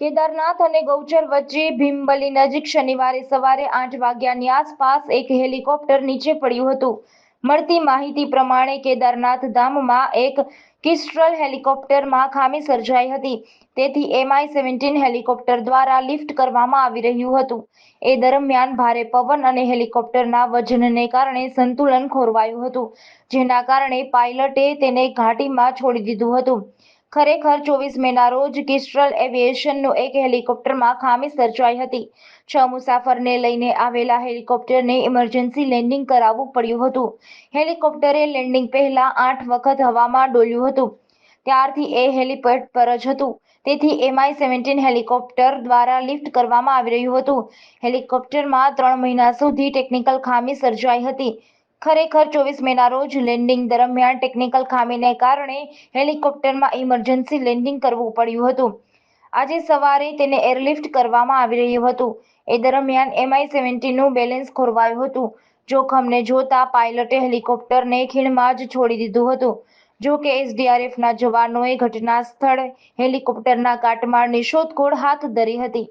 કેદારનાથ અને ગૌચર વચ્ચે ભીમબલી નજીક શનિવારે સવારે આઠ વાગ્યાની આસપાસ એક હેલિકોપ્ટર નીચે પડ્યું હતું. મળતી માહિતી પ્રમાણે કેદારનાથ ધામમાં એક કિસ્ટ્રલ હેલિકોપ્ટરમાં ખામી સર્જાઈ હતી. તેથી એમઆઈ સેવન્ટીન હેલિકોપ્ટર દ્વારા લિફ્ટ કરવામાં આવી રહ્યું હતું. એ દરમિયાન ભારે પવન અને હેલિકોપ્ટરના વજનને કારણે સંતુલન ખોરવાયું હતું, જેના કારણે પાયલટે તેને ઘાટીમાં છોડી દીધું હતું. ખરેખર ચોવીસ મેના રોજ કિસ્ટ્રલ એવિએશનનું એક હેલિકોપ્ટરમાં ખામી સર્જાઈ હતી. છ મુસાફરને લઈને આવેલા હેલિકોપ્ટરને ઇમરજન્સી લેન્ડિંગ કરાવવું પડ્યું હતું. હેલિકોપ્ટરે લેન્ડિંગ પહેલા આઠ વખત હવામાં ડોલ્યું હતું. ત્યારથી એ હેલિપેડ પર જ હતું. તેથી એમઆઈ સેવન્ટીન હેલિકોપ્ટર દ્વારા લિફ્ટ કરવામાં આવી રહ્યું હતું. હેલિકોપ્ટરમાં ત્રણ મહિના સુધી ટેકનિકલ ખામી સર્જાઈ હતી. ખરેખર ચોવીસ મેના રોજ લેન્ડિંગ દરમિયાન ટેકનિકલ ખામીને કારણે હેલિકોપ્ટરમાં ઇમરજન્સી લેન્ડિંગ કરવું પડ્યું હતું. આજે સવારે તેને એરલિફ્ટ કરવામાં આવી રહ્યું હતું. એ દરમિયાન એમઆઈ સેવન્ટીનું બેલેન્સ ખોરવાયું હતું. જોખમને જોતા પાયલટે હેલિકોપ્ટરને ખીણમાં જ છોડી દીધું હતું. જો કે એસડીઆરએફના જવાનોએ ઘટના સ્થળે હેલિકોપ્ટરના કાટમાળની શોધખોળ હાથ ધરી હતી.